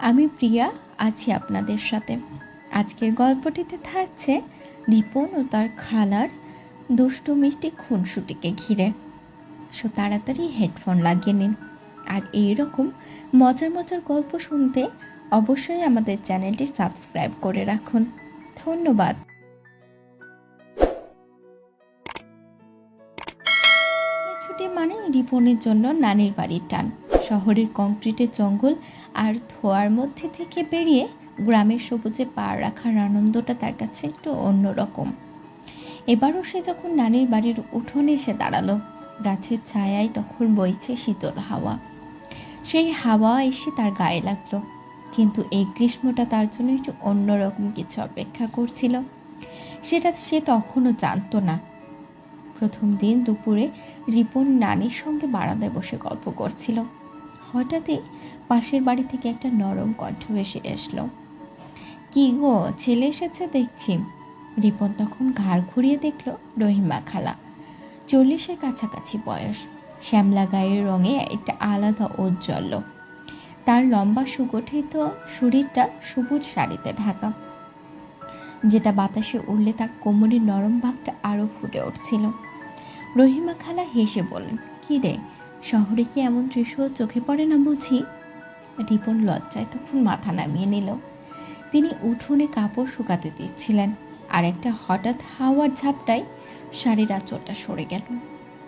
আমি প্রিয়া, আছি আপনাদের সাথে। আজকের গল্পটিতে থাকছে রিপন ও তার খালার দুষ্টু মিষ্টি খুনসুটিকে ঘিরে। সো তাড়াতাড়ি হেডফোন লাগিয়ে নিন। আর এই রকম মজার মজার গল্প শুনতে অবশ্যই আমাদের চ্যানেলটি সাবস্ক্রাইব করে রাখুন। ধন্যবাদ। ছুটি মানে রিপনের জন্য নানির বাড়ির টান। শহরের কংক্রিটের জঙ্গল আর ধোয়ার মধ্যে থেকে বেরিয়ে গ্রামের সবুজে পা রাখার আনন্দটা তার কাছে একটু অন্যরকম। এবারও সে যখন নানির বাড়ির উঠোনে এসে দাঁড়াল, গাছের ছায়ায় তখন বইছে শীতল হাওয়া। সেই হাওয়া এসে তার গায়ে লাগল, কিন্তু এই গ্রীষ্মটা তার জন্য একটু অন্যরকম কিছু অপেক্ষা করছিল। সেটা সে তখনও জানতো না। প্রথম দিন দুপুরে রিপন নানির সঙ্গে বারান্দায় বসে গল্প করছিল। হঠাৎই পাশের বাড়ি থেকে একটা নরম কণ্ঠ এসে আসলো কি গো, ছেলে এসেছে দেখছি। রিপন তখন ঘাড় ঘুরিয়ে দেখল রহিমা খালা। চল্লিশের কাছাকাছি বয়স। শ্যামলা গায়ের রঙে একটা আলাদা ঔজ্জ্বল্য। তার লম্বা সুগঠিত শরীরটা সবুজ শাড়িতে ঢাকা। যেটা বাতাসে উড়লে তার কোমরের নরম ভাগটা আরও ফুটে উঠছিল। রহিমা খালা হেসে বলেন কি রে শহরে কি এমন দৃশ্য চোখে পড়ে না বুঝি? রিপন লজ্জায় তখন মাথা নামিয়ে নিল। তিনি উঠোনে কাপড় শুকাতে দিচ্ছিলেন আর একটা হঠাৎ হাওয়ার ঝাপটায় শাড়ির আঁচলটা সরে গেল।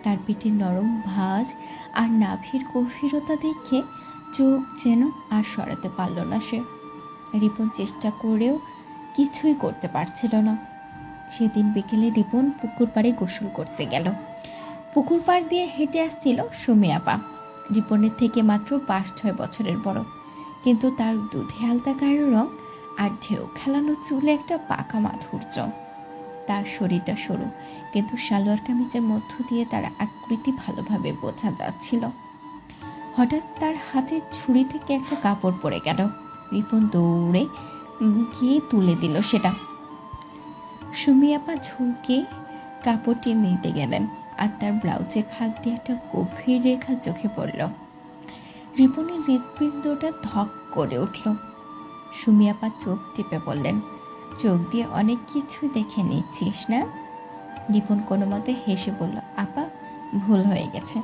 তার পিঠে নরম ভাঁজ আর নাভির গভীরতা দেখে চোখ যেন আর সরাতে পারল না সে। রিপন চেষ্টা করেও কিছুই করতে পারছিল না। সেদিন বিকেলে রিপন পুকুর পাড়ে গোসল করতে গেল। পুকুর পাড় দিয়ে হেঁটে আসছিল সুমিয়াপা রিপনের থেকে মাত্র পাঁচ ছয় বছরের বড়। কিন্তু তার দুধে আলতা গায়ের রং আর ঢেউ খেলানো চুলে একটা পাকা মাধুর্য। তার শরীরটা সরু, কিন্তু সালোয়ার কামিজের মধ্য দিয়ে তার আকৃতি ভালোভাবে বোঝা যাচ্ছিল। হঠাৎ তার হাতে ছুরি থেকে একটা কাপড় পরে গেল। রিপন দৌড়ে গিয়ে তুলে দিল সেটা। সুমিয়াপা ঝুঁকে কাপড়টি নিতে গেলেন। আর তার ব্লাউজের ফাঁক দিয়ে একটা গভীর রেখা চোখে পড়ল। রিপনের হৃৎপিণ্ডটা ধক করে উঠল। সুমিয়াপা চোখ টিপে বললেন, চোখ দিয়ে অনেক কিছু দেখে নিচ্ছিস না? রিপন কোনো মতে হেসে বলল, আপা, ভুল হয়ে গেছে।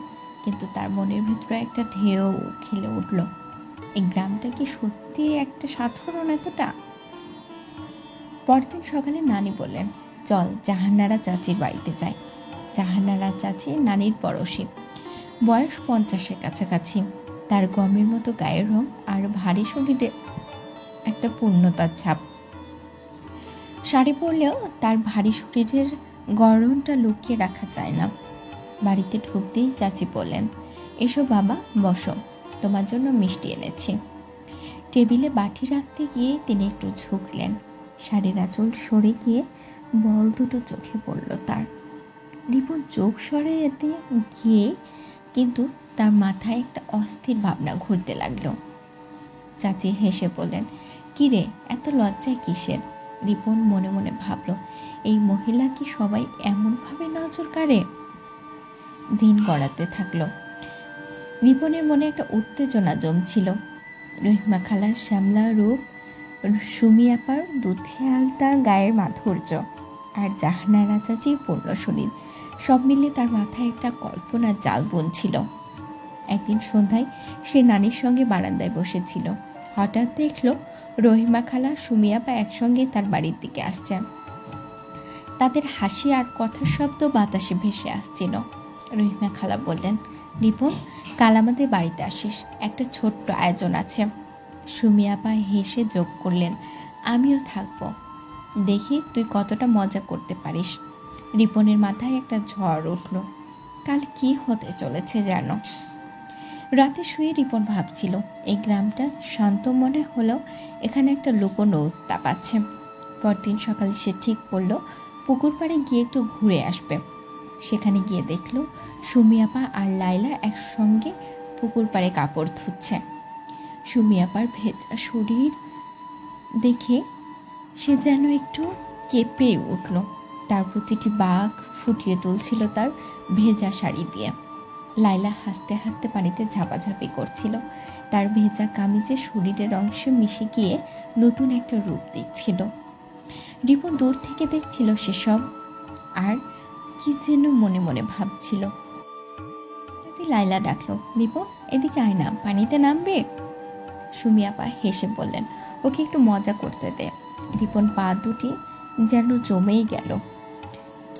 কিন্তু তার মনের ভিতরে একটা ঢেউ খেলে উঠল। এই গ্রামটা কি সত্যি একটা সাধারণ এতটা? পরদিন সকালে নানি বললেন, চল, জাহান্নারা চাচির বাড়িতে যাই। জাহান্নারা চাচি, নানির পড়শি। বয়স পঞ্চাশের কাছাকাছি। তার গমের মতো গায়ের রং আর ভারী শরীরে একটা পূর্ণতার ছাপ। শাড়ি পরলেও তার ভারী শরীরের গরমটা লুকিয়ে রাখা যায় না। বাড়িতে ঢুকতেই চাচি বললেন, এসো বাবা, বসো। তোমার জন্য মিষ্টি এনেছি। টেবিলে বাটি রাখতে গিয়ে তিনি একটু ঝুঁকলেন। শাড়ির আঁচল সরে গিয়ে বল দুটো চোখে পড়ল তার। রিপন চোখ সরে এতে গিয়ে কিন্তু তার মাথায় একটা অস্থির ভাবনা ঘুরতে লাগল। চাচি হেসে বললেন, কিরে, এত লজ্জায় কিসের? রিপন মনে মনে ভাবল, এই মহিলা কি সবাই এমনভাবে নজর কাড়ে? দিন গড়াতে থাকল। রিপনের মনে একটা উত্তেজনা জমছিল। রহিমা খালার শ্যামলা রূপ, সুমিয়াপার দুধে আলতা গায়ের মাধুর্য আর জাহানারা চাচি পূর্ণ শরীর। সব মিলিয়ে তার মাথায় একটা কল্পনার জাল বুনছিল। একদিন সন্ধ্যায় সে নানির সঙ্গে বারান্দায় বসেছিল। হঠাৎ দেখল রহিমা খালা সুমিয়াপা একসঙ্গে তার বাড়ির দিকে আসছে তাদের হাসি আর কথার শব্দ বাতাসে ভেসে আসছিল। রহিমা খালা বললেন রিপন কাল আমাদের বাড়িতে আসিস। একটা ছোট্ট আয়োজন আছে। সুমিয়াপা হেসে যোগ করলেন, আমিও থাকব। দেখি তুই কতটা মজা করতে পারিস। রিপনের মাথায় একটা ঝড় উঠল। কাল কি হতে চলেছে যেন? রাতে শুয়ে রিপন ভাবছিল, এই গ্রামটা শান্ত মনে হলেও এখানে একটা লুকোনো উত্তাপ আছে। পরদিন সকালে সে ঠিক করল পুকুর পাড়ে গিয়ে একটু ঘুরে আসবে। সেখানে গিয়ে দেখল, সুমিয়াপা আর লাইলা একসঙ্গে পুকুর পাড়ে কাপড় ধুচ্ছে। সুমিয়াপার ভেজা শরীর দেখে সে যেন একটু কেঁপে উঠল। তার প্রতিটি বাঘ ফুটিয়ে তুলছিল তার ভেজা শাড়ি দিয়ে। লাইলা হাসতে হাসতে পানিতে ঝাপাঝাপি করছিল। তার ভেজা কামিজে শরীরের অংশে মিশে গিয়ে নতুন একটা রূপ দিচ্ছিল। রিপন দূর থেকে দেখছিল সেসব, আর কি যেন মনে মনে ভাবছিল। লাইলা ডাকলো রিপন এদিকে আয় না, পানিতে নামবে? সুমি আপা হেসে বললেন, ওকে একটু মজা করতে দে। রিপন পা দুটি যেন জমেই গেল।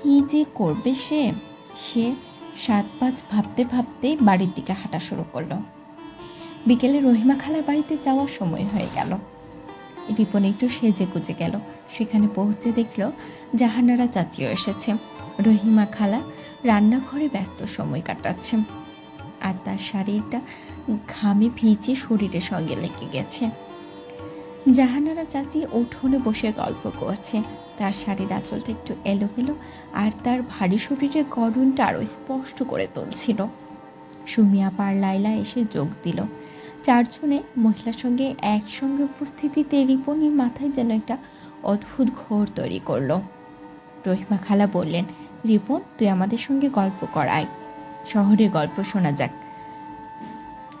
কি যে করবে সে? সে সাত পাঁচ ভাবতে ভাবতে বাড়ির দিকে হাঁটা শুরু করল। বিকেলে রহিমা খালার বাড়িতে যাওয়ার সময় হয়ে গেল। রিপন একটু সেজে গুজে গেল। সেখানে পৌঁছে দেখল জাহানারা চাচিও এসেছে। রহিমা খালা রান্নাঘরে ব্যস্ত সময় কাটাচ্ছে। আর তার শাড়িটা ঘামে ভিজে শরীরের সঙ্গে লেগে গেছে। জাহানারা চাচি উঠোনে বসে গল্প করছে। তার শাড়ির আঁচলটা একটু এলোমেলো আর তার ভারী শরীরের গড়নটা আরও স্পষ্ট করে তুলছিল। সুমিয়া পার লাইলা এসে যোগ দিল। চারজনে মহিলার সঙ্গে একসঙ্গে উপস্থিতিতে রিপনির মাথায় যেন একটা অদ্ভুত ঘোর তৈরি করল। রহিমা খালা বললেন, রিপন, তুই আমাদের সঙ্গে গল্প করায়। শহরের গল্প শোনা যাক।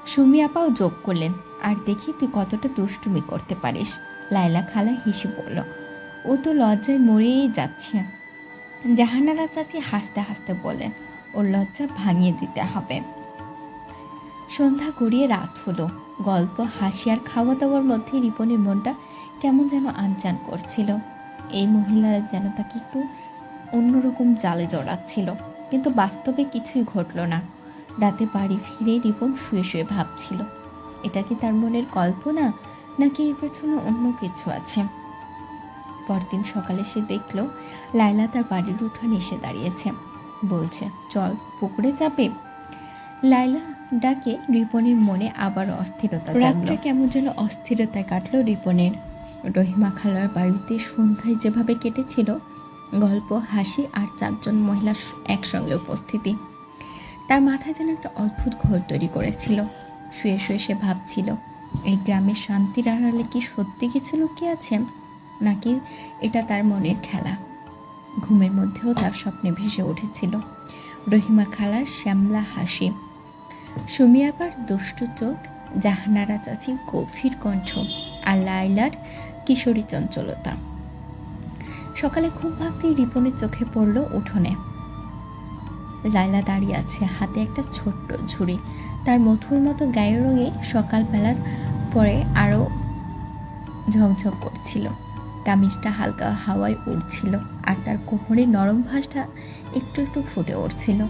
সুমি আপাও যোগ করলেন। আর দেখি তুই কতটা দুষ্টুমি করতে পারিস। লাইলা খালা হেসে বলল, ও তো লজ্জায় মরেই যাচ্ছে। জাহানারা চাচি হাসতে হাসতে বললেন ওর লজ্জা ভাঙিয়ে দিতে হবে। সন্ধ্যা গড়িয়ে রাত হলো। গল্প, হাসি আর খাওয়া দাওয়ার মধ্যে রিপনের মনটা কেমন যেন আনচান করছিল। এই মহিলা যেন তাকে একটু অন্যরকম জালে জড়াচ্ছিল, কিন্তু বাস্তবে কিছুই ঘটলো না। রাতে বাড়ি ফিরে রিপন শুয়ে শুয়ে ভাবছিল এটা কি তার মনের কল্পনা, নাকি এর পেছনে অন্য কিছু আছে? পরদিন সকালে সে দেখল লাইলা তার বাড়ির উঠানে এসে দাঁড়িয়েছে। বলছে, চল, পুকুরে যাবে? লাইলা ডাকে রিপনের মনে আবার অস্থিরতা রাতটা কেমন যেন অস্থিরতায় কাটলো রিপনের। রহিমা খালার বাড়িতে সন্ধ্যায় যেভাবে কেটেছিল, গল্প, হাসি আর চারজন মহিলা একসঙ্গে উপস্থিতি। তার মাথায় যেন একটা অদ্ভুত ঘোর তৈরি করেছিল। শুয়ে শুয়ে সে ভাবছিল, এই গ্রামের শান্তির আড়ালে কি সত্যি কিছু লুকিয়ে আছে? নাকি এটা তার মনের খেলা? ঘুমের মধ্যেও তার স্বপ্নে ভেসে উঠেছিল রহিমা খালার শ্যামলা হাসি। সুমিয়াবার দুষ্টু চোখ, জাহানারা চাচির গভীর কণ্ঠ আর লাইলার কিশোরী চঞ্চলতা। সকালে খুব ভাগতেই রিপনের চোখে পড়ল উঠোনে। লাইলা দাঁড়িয়ে আছে, হাতে একটা ছোট্ট ঝুড়ি। তার মধুর মতো গায়ের রঙে সকালবেলার পরে আরও ঝকঝক করছিল। কামিজটা হালকা হাওয়ায় উড়ছিল আর তার কোমরের নরম ভাঁজটা একটু একটু ফুটে উঠছিল।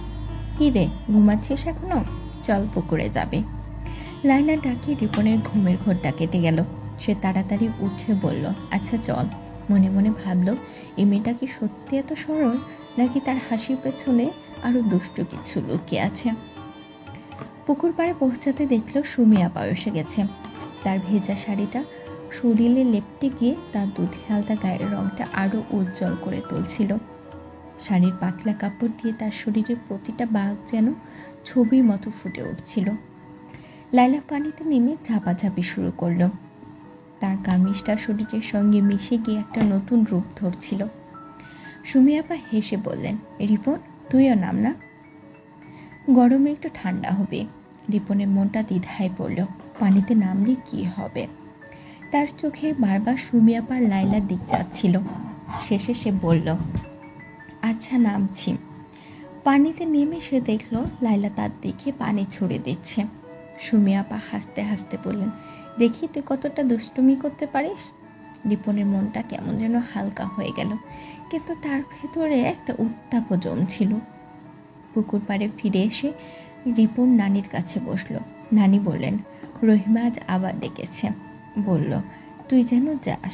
কি রে, ঘুমাচ্ছিস এখনও? চল পুকুরে যাবে। লাইলা ডাকে রিপনের ঘুমের ঘোরটা কেটে গেল। সে তাড়াতাড়ি উঠে বলল আচ্ছা চল। মনে মনে ভাবলো, এই মেয়েটা কি সত্যি এত সরল? নাকি তার হাসির পেছনে আরও দুষ্ট কিছু লুকিয়ে আছে? পুকুর পাড়ে পৌঁছাতে দেখল সুমিয়া এসে গেছে। তার ভেজা শাড়িটা শরীরে লেপটে গিয়ে তার দুধে হালতা গায়ের রংটা আরও উজ্জ্বল করে তুলছিল। শাড়ির পাতলা কাপড় দিয়ে তার শরীরের প্রতিটা বাঘ যেন ছবির মতো ফুটে উঠছিল। লাইলা পানিতে নেমে ঝাপাঝাপি শুরু করল। তার কামিজটা শরীরের সঙ্গে মিশে গিয়ে একটা নতুন রূপ ধরছিল। সুমি আপা হেসে বললেন, রিপন, তুইও নাম না? গরমে একটু ঠান্ডা হবে। রিপনের মনটা দ্বিধায় পড়ল, পানিতে নামলে কি হবে? তার চোখে বারবার সুমি আপার লাইলার দিক যাচ্ছিল। শেষে সে বলল আচ্ছা নামছি। পানিতে নেমে সে দেখল, লাইলা তার দিকে পানি ছুড়ে দিচ্ছে। সুমি আপা হাসতে হাসতে বললেন, দেখি তুই কতটা দুষ্টুমি করতে পারিস? রিপনের মনটা কেমন যেন হালকা হয়ে গেল। কিন্তু তার ভেতরে একটা উত্তাপও জমছিল। পুকুর পাড়ে ফিরে এসে রিপন নানির কাছে বসল। নানি বললেন, রহিমা আজ আবার ডেকেছে। বলল, তুই যেন যাস।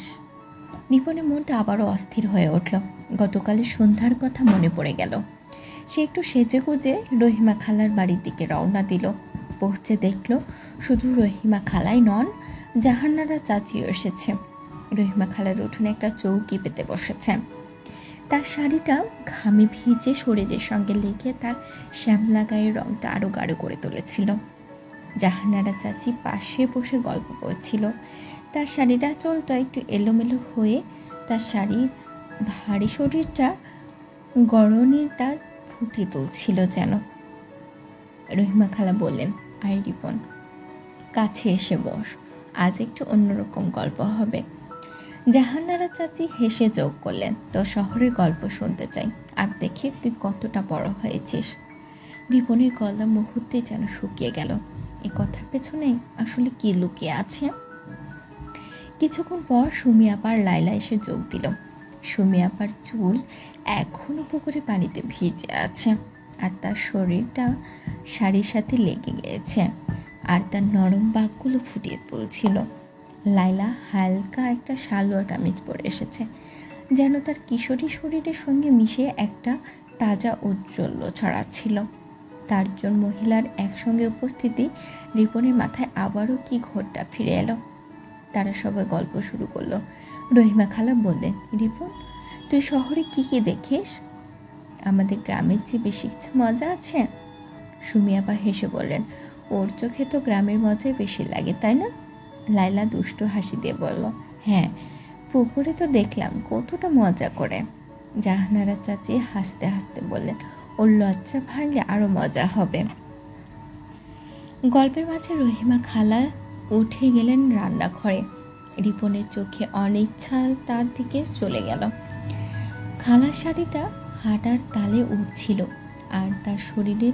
রিপনের মনটা আবারও অস্থির হয়ে উঠল। গতকালের সন্ধ্যার কথা মনে পড়ে গেল। সে একটু সেজে গুজে রহিমা খালার বাড়ির দিকে রওনা দিল। পৌঁছে দেখল, শুধু রহিমা খালাই নন, জাহান্নারা চাচিও এসেছে। রহিমা খালার উঠোনে একটা চৌকি পেতে বসেছে। তার শাড়িটা ঘামে ভিজে শরীরের সঙ্গে লেগে তার শ্যামলা গায়ের রংটা আরও গাঢ় করে তুলেছিল। জাহানারা চাচি পাশে বসে গল্প করছিল। তার শাড়িটা চলটা একটু এলোমেলো হয়ে তার শাড়ির ভারী শরীরটা গরনেরটা ফুটে তুলছিল যেন। রহিমা খালা বললেন আই রিপন, কাছে এসে বস, আজ একটু অন্যরকম গল্প হবে। জাহান্নারা চাচি হেসে যোগ করলেন তো শহরের গল্প শুনতে চাই, আর দেখি তুই কতটা বড় হয়েছিস। রিপনের গলা মুহূর্তে যেন শুকিয়ে গেল। এ কথার পেছনে আসলে কি লুকিয়ে আছে? কিছুক্ষণ পর সুমি আপার লাইলা এসে যোগ দিল। সুমি আপার চুল এখনও পুকুরে পানিতে ভিজে আছে, আর তার শরীরটা শাড়ির সাথে লেগে গিয়েছে, আর তার নরম বাঘগুলো ফুটিয়ে তুলছিল। লাইলা হালকা একটা সালোয়ার কামিজ পরে এসেছে, যেন তার কিশোরী শরীরের সঙ্গে মিশে একটা তাজা উজ্জ্বল্য ছড়াচ্ছিল। চারজন মহিলার একসঙ্গে উপস্থিতি রিপনের মাথায় আবারও কি ঘোরটা ফিরে এলো। তারা সবাই গল্প শুরু করল। রহিমা খালা বললেন, রিপন, তুই শহরে কি কি দেখিস? আমাদের গ্রামের চেয়ে বেশি কিছু মজা আছে? সুমি আপা হেসে বললেন, ওর চোখে তো গ্রামের মজাই বেশি লাগে, তাই না? লাইলা দুষ্ট হাসি দিয়ে বলল হ্যাঁ পুকুরে তো দেখলাম কতটা মজা করে। জাহানারা চাচি হাসতে হাসতে বললেন, ওর লজ্জা ভাঙলে আরও মজা হবে। গল্পের মাঝে রহিমা খালা উঠে গেলেন রান্নাঘরে। রিপনের চোখে অনিচ্ছা তার দিকে চলে গেল। খালার শাড়িটা হাঁটার তালে উঠছিল আর তার শরীরের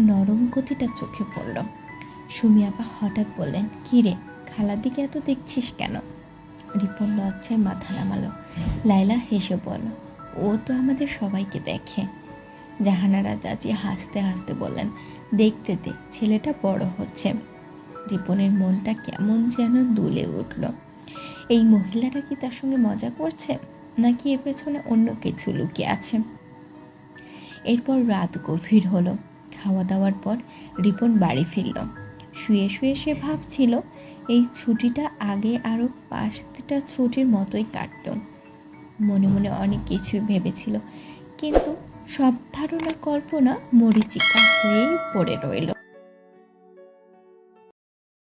নরম গতিটা চোখে পড়ল। সুমিয়াপা হঠাৎ বললেন, কী রে খালার দিকে এত দেখছিস কেন? রিপন লজ্জায় মাথা নামালো। লাইলা হেসে বলল, ও তো আমাদের সবাইকে দেখে। জাহানারা চাচি হাসতে হাসতে বললেন, দেখতে দে, ছেলেটা বড় হচ্ছে। রিপনের মনটা কেমন যেন দুলে উঠল। এই মহিলাটা কি তার সঙ্গে মজা করছে, নাকি এর পেছনে অন্য কিছু লুকিয়ে আছে? এরপর রাত গভীর হলো। খাওয়া দাওয়ার পর রিপন বাড়ি ফিরল। শুয়ে শুয়ে সে ভাবছিল এই ছুটিটা আগে আরও পাঁচটা ছুটির মতোই কাটত। মনে মনে অনেক কিছুই ভেবেছিল, কিন্তু সব ধারণা কল্পনা মরিচিকা হয়েই পড়ে রইল।